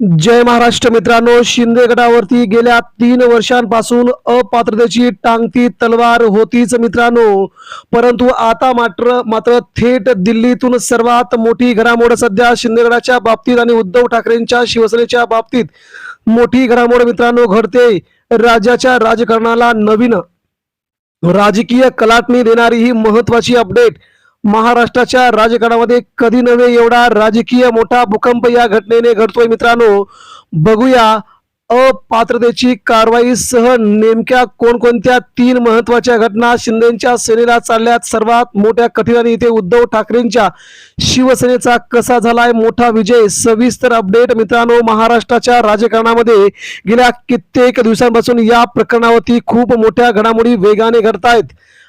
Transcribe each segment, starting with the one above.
जय महाराष्ट्र मित्रांनो शिंदे गटावरती गेल्या तीन वर्षांपासून अपात्रतेची टांगती तलवार होतीच मित्रांनो. परंतु आता मात्र मात्र थेट दिल्लीतून सर्वात मोठी घडामोड सध्या शिंदे गटाच्या बाबतीत आणि उद्धव ठाकरेंच्या शिवसेनेच्या बाबतीत मोठी घडामोड मित्रांनो घडते. राज्याच्या राजकारणाला नवीन राजकीय कलाटणी देणारी ही महत्वाची अपडेट महाराष्ट्राच्या राजकारणामध्ये कधी नव्हे एवढा राजकीय मोठा भूकंप या घटनेने घडतोय मित्रांनो. बघूया अपात्रतेची कारवाई सह नेमक्या कोणकोणत्या तीन महत्त्वाच्या घटना शिंदेच्या सेनेला चालल्यात. सर्वात मोठ्या कठीण इथे उद्धव ठाकरेंच्या शिवसेनेचा कसा झालाय मोठा विजय? सविस्तर अपडेट मित्रांनो महाराष्ट्राच्या राजकारणामध्ये गेल्या कित्येक दिवसांपासून या प्रकरणावरती खूप मोठ्या घडामोडी वेगाने घडतायत.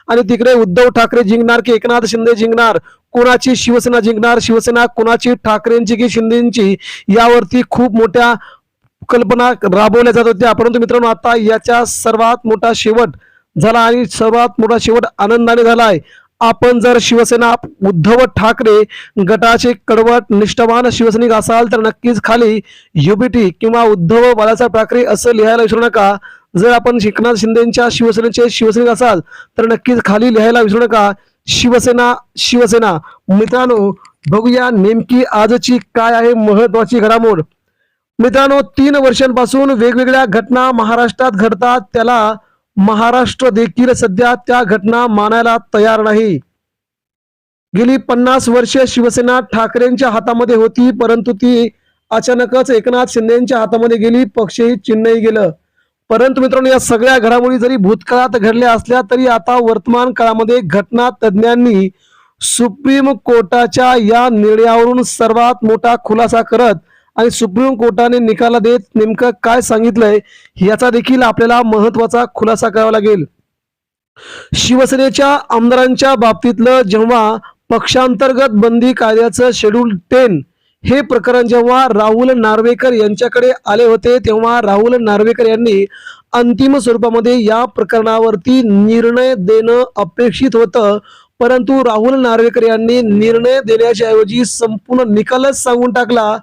आणि तिकडे उद्धव ठाकरे जिंकणार की एकनाथ शिंदे जिंकणार? कोणाची शिवसेना जिंकणार? शिवसेना कोणाची? ठाकरेंची की शिंदेची? यावरती खूप मोठ्या कल्पना राबवल्या जात होत्या. परंतु मित्रांनो आता याच्या सर्वात मोठा शेवट झाला आणि सर्वात मोठा शेवट आनंदाने झालाय. आपण जर शिवसेना उद्धव ठाकरे गटाचे कडवट निष्ठावान शिवसैनिक असाल तर नक्कीच खाली युबीटी किंवा उद्धव बाळासाहेब ठाकरे असं लिहायला विसरू नका. जर आपण एकनाथ शिंदेच्या शिवसेनेचे शिवसैनिक असाल तर नक्कीच खाली लिहायला विसरू नका. शिवसेना शिवसेना. मित्रांनो बघूया नेमकी आजची काय आहे महत्वाची घडामोड. मित्रांनो तीन वर्षांपासून वेगवेगळ्या घटना महाराष्ट्रात घडतात. त्याला महाराष्ट्र देखील सध्या त्या घटना मानायला तयार नाही. गेली पन्नास वर्ष शिवसेना ठाकरेंच्या हातामध्ये होती परंतु ती अचानकच एकनाथ शिंदेच्या हातामध्ये गेली पक्षही चिन्हही गेलं. परंतु मित्रांनो या सगळ्या घडामोडी जरी भूतकाळात घडल्या असल्या तरी आता वर्तमान काळामध्ये घटना तज्ज्ञांनी सुप्रीम कोर्टाच्या या निर्णयावरून सर्वात मोठा खुलासा करत आणि सुप्रीम कोर्टाने निकाला देत नेमकं काय सांगितलंय याचा देखील आपल्याला महत्त्वाचा खुलासा करावा लागेल. शिवसेनेच्या आमदारांच्या बाबतीतलं जेव्हा पक्षांतर्गत बंदी कायद्याचं शेड्यूल टेन हे प्रकरण जेव्हा राहुल नार्वेकर यांच्याकडे आले होते तेव्हा राहुल नार्वेकर यांनी अंतिम स्वरूपामध्ये या प्रकरणावरती निर्णय देणं अपेक्षित होतं. परंतु राहुल नार्वेकर यांनी निर्णय देण्याच्या ऐवजी संपूर्ण निकालच सांगून टाकला.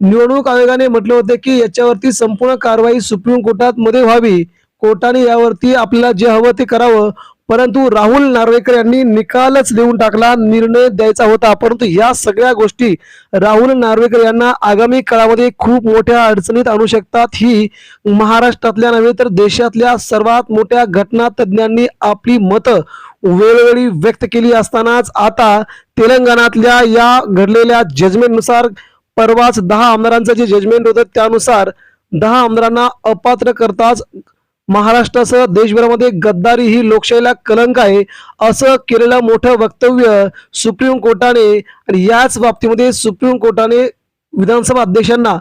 निवडणूक आयोगाने म्हटले होते की याच्यावरती संपूर्ण कारवाई सुप्रीम कोर्टात मध्ये व्हावी. कोर्टाने यावरती आपल्याला जे हवं ते करावं. परंतु राहुल नार्वेकर यांनी निकालच देऊन टाकला निर्णय द्यायचा होता. परंतु या सगळ्या गोष्टी राहुल नार्वेकर यांना आगामी काळामध्ये खूप मोठ्या अडचणीत आणू शकतात. ही महाराष्ट्रातल्या नव्हे तर देशातल्या सर्वात मोठ्या घटना तज्ज्ञांनी आपली मतं वेळोवेळी व्यक्त केली असतानाच आता तेलंगणातल्या या घडलेल्या जजमेंटनुसार परवाच दहा आमदारांचं जे जजमेंट होतं त्यानुसार दहा आमदारांना अपात्र करताच महाराष्ट्रासह देशभरामध्ये गद्दारी ही लोकशाहीला कलंक आहे असं केलेलं मोठं वक्तव्य सुप्रीम कोर्टाने आणि याच बाबतीमध्ये सुप्रीम कोर्टाने विधानसभा अध्यक्षांना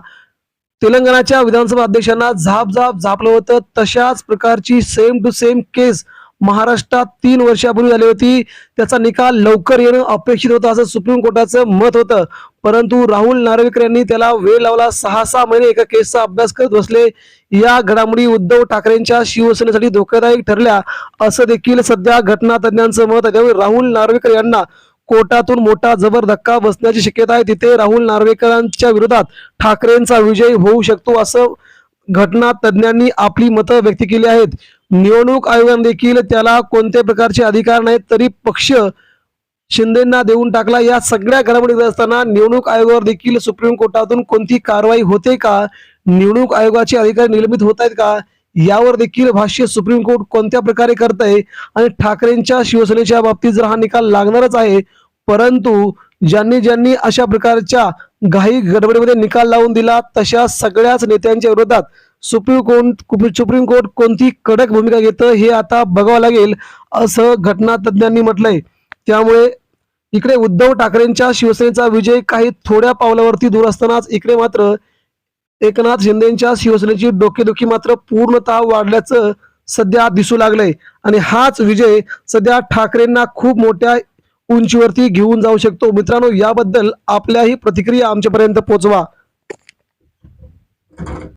तेलंगणाच्या विधानसभा अध्यक्षांना झाप झाप झापलं होतं. तशाच प्रकारची सेम टू सेम केस महाराष्ट्रात तीन वर्षापूर्वी झाली होती. त्याचा निकाल लवकर येणं अपेक्षित होतं असं सुप्रीम कोर्टाचं मत होतं. परंतु राहुल नार्वेकर यांनी त्याला वेळ लावला. सहा सहा महिने एका केसचा अभ्यास करत बसले. या घडामोडी उद्धव ठाकरेंच्या शिवसेनेसाठी धोकादायक ठरल्या असं देखील सध्या घटनातज्ञांचं मत आहे. त्यामुळे राहुल नार्वेकर यांना कोर्टातून मोठा जबर धक्का बसण्याची शक्यता आहे. तिथे राहुल नार्वेकरांच्या विरोधात ठाकरेंचा विजय होऊ शकतो असं घटना तज्ज्ञांनी आपली मतं व्यक्त केली आहेत. निवडणूक आयोगाने देखील त्याला कोणत्या प्रकारचे अधिकार नाहीत तरी पक्ष शिंदेना देऊन टाकला. या सगळ्या घडामोडी असताना निवडणूक आयोगावर देखील सुप्रीम कोर्टातून कोणती कारवाई होते का? निवडणूक आयोगाचे अधिकारी निलंबित होत आहेत का? यावर देखील भाष्य सुप्रीम कोर्ट कोणत्या प्रकारे करत आहे आणि ठाकरेंच्या शिवसेनेच्या बाबतीत जर हा निकाल लागणारच आहे परंतु ज्यांनी ज्यांनी अशा प्रकारच्या घाई गडबडीमध्ये निकाल लावून दिला तशा सगळ्याच नेत्यांच्या विरोधात सुप्रीम कोर्ट सुप्रीम कोर्ट कोणती कडक भूमिका घेतं हे आता बघावं लागेल असं घटना तज्ज्ञांनी म्हटलंय. त्यामुळे इकडे उद्धव ठाकरेंच्या शिवसेनेचा विजय काही थोड्या पावलावरती दूर असतानाच इकडे मात्र एकनाथ शिंदेच्या शिवसेनेची डोकेदुखी मात्र पूर्णतः वाढल्याचं सध्या दिसू लागलंय. आणि हाच विजय सध्या ठाकरेंना खूप मोठ्या उंचीवरती घेऊन जाऊ शकतो. मित्रांनो याबद्दल आपल्याही प्रतिक्रिया आमच्यापर्यंत पोहोचवा